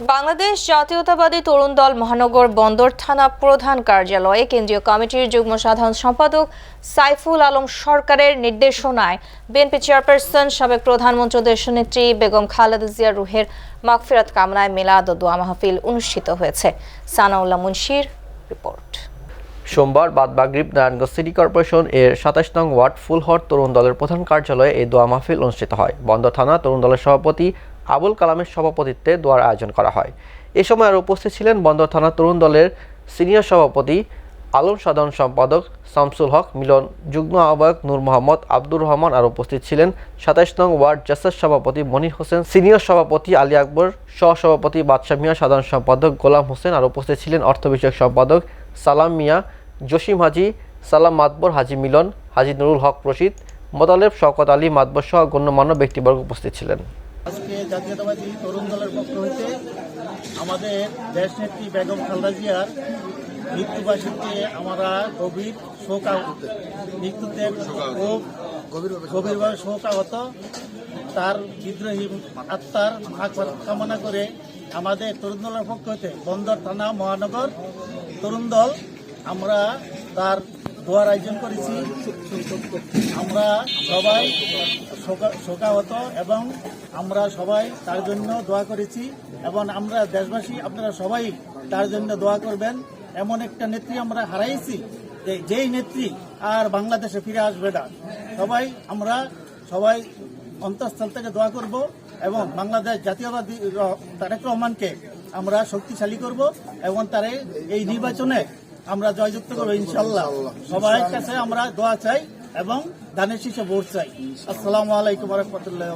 বাংলাদেশ জাতীয়তাবাদী তরুণ দল মহানগর বন্দর থানা প্রধান কার্যালয়ে কেন্দ্রীয় কমিটির যুগ্ম সাধারণ সম্পাদক সাইফুল আলম সরকারের নির্দেশনায় বিএনপি চেয়ারপারসন, সাবেক প্রধানমন্ত্রী দেশনেত্রী বেগম খালেদা জিয়া রুহের মাগফিরাত কামনায় মিলাদ ও দোয়া মাহফিল অনুষ্ঠিত হয়েছে। সানাউল্লাহ মুন্সির রিপোর্ট। সোমবার বাদ বাগরিব নারায়ণগঞ্জ সিটি কর্পোরেশন এর সাতাশ নং ওয়ার্ড ফুলহর তরুণ দলের প্রধান কার্যালয়ে এই দোয়া মাহফিল অনুষ্ঠিত হয়। বন্দর থানা তরুণ দলের সভাপতি আবুল কালামের সভাপতিত্বে দোয়ার আয়োজন করা হয়। এ সময় আরও উপস্থিত ছিলেন বন্দর থানা তরুণ দলের সিনিয়র সভাপতি আলম সাধারণ সম্পাদক শামসুল হক মিলন, যুগ্ম আহ্বায়ক নূর মোহাম্মদ আব্দুর রহমান আর উপস্থিত ছিলেন। সাতাইশ নং ওয়ার্ড জাসাস সভাপতি মনির হোসেন, সিনিয়র সভাপতি আলী আকবর, সহসভাপতি বাদশাহ মিয়া, সাধারণ সম্পাদক গোলাম হোসেন আর উপস্থিত ছিলেন। অর্থ বিষয়ক সম্পাদক সালাম মিয়া, জসিম হাজি, সালাম মাতবর, হাজি মিলন, হাজি নুরুল হক রশিদ মোতালেব শওকত আলী মাতবর সহ গণ্যমান্য ব্যক্তিবর্গ উপস্থিত ছিলেন। আজকে জাতীয়তাবাদী তরুণ দলের পক্ষ হইতে আমাদের দেশ নেত্রী বেগম খালদা জিয়ার মৃত্যুবার্ষিকীতে আমরা গভীর শোক মৃত্যুতে খুব গভীরভাবে শোক আহত তার বিদ্রোহী আত্মার কামনা করে আমাদের তরুণ দলের পক্ষ হইতে বন্দর থানা মহানগর তরুণ দল, আমরা তার দোয়ার আয়োজন করেছি। আমরা সবাই শোকা- শোকাহত এবং আমরা সবাই তার জন্য দোয়া করেছি এবং আমরা দেশবাসী, আপনারা সবাই তার জন্য দোয়া করবেন। এমন একটা নেত্রী আমরা হারাইছি যেই নেত্রী আর বাংলাদেশে ফিরে আসবে না। সবাই, আমরা সবাই অন্তঃস্থল থেকে দোয়া করব এবং বাংলাদেশ জাতীয়বাদী তারেক রহমানকে আমরা শক্তিশালী করব এবং তারে এই নির্বাচনে আমরা জয়যুক্ত করব ইনশাল্লাহ। সবার কাছে আমরা দোয়া চাই এবং ধানের শীষে ভোট চাই। আসসালামু আলাইকুম রহমতুল্লাহ